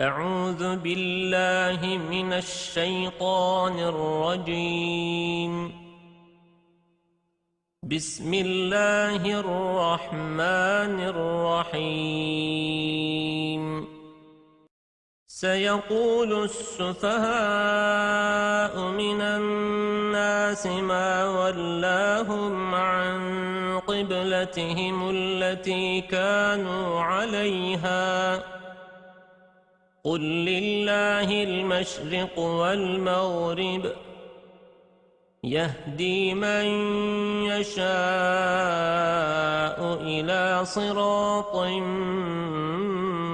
أعوذ بالله من الشيطان الرجيم. بسم الله الرحمن الرحيم. سيقول السفهاء من الناس ما ولاهم عن قبلتهم التي كانوا عليها. قل لله المشرق والمغرب يهدي من يشاء إلى صراط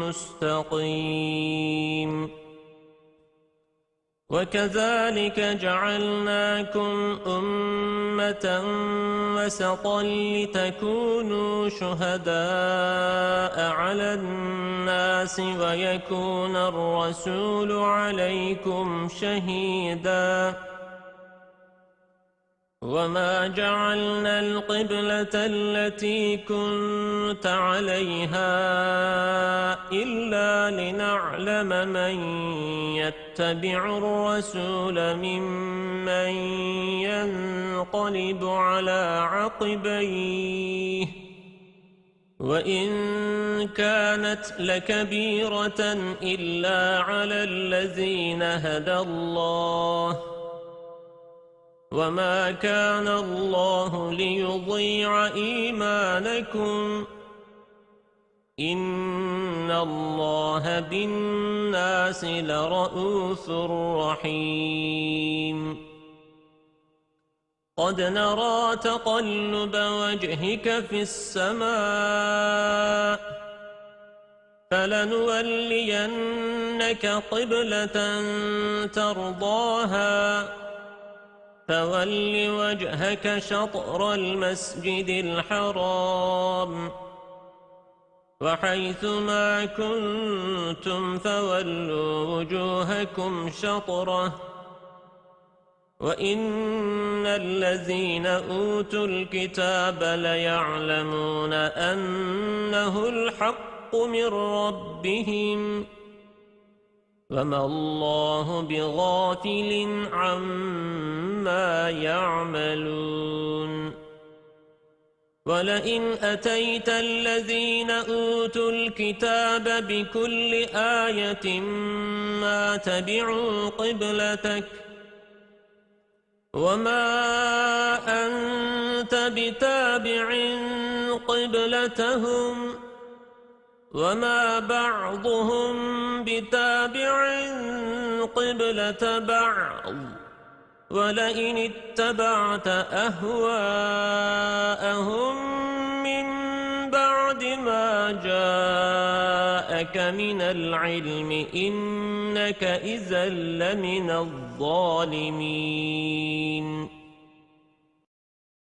مستقيم وكذلك جعلناكم أمة وسطا لتكونوا شهداء على الناس ويكون الرسول عليكم شهيداً وما جعلنا القبلة التي كنت عليها إلا لنعلم من يتبع الرسول ممن ينقلب على عقبيه وإن كانت لكبيرة إلا على الذين هدى الله وما كان الله ليضيع إيمانكم إن الله بالناس لرؤوف رحيم قد نرى تقلب وجهك في السماء فلنولينك قبلة ترضاها فول وجهك شطر المسجد الحرام. وحيث ما كنتم فولوا وجوهكم شطره. وإن الذين أوتوا الكتاب ليعلمون أنه الحق من ربهم. وما الله بغافل عما يعملون ولئن أتيت الذين أوتوا الكتاب بكل آية ما تبعوا قبلتك وما أنت بتابع قبلتهم وما بعضهم بتابع قبلة بعض ولئن اتبعت أهواءهم من بعد ما جاءك من العلم إنك إذا لمن الظالمين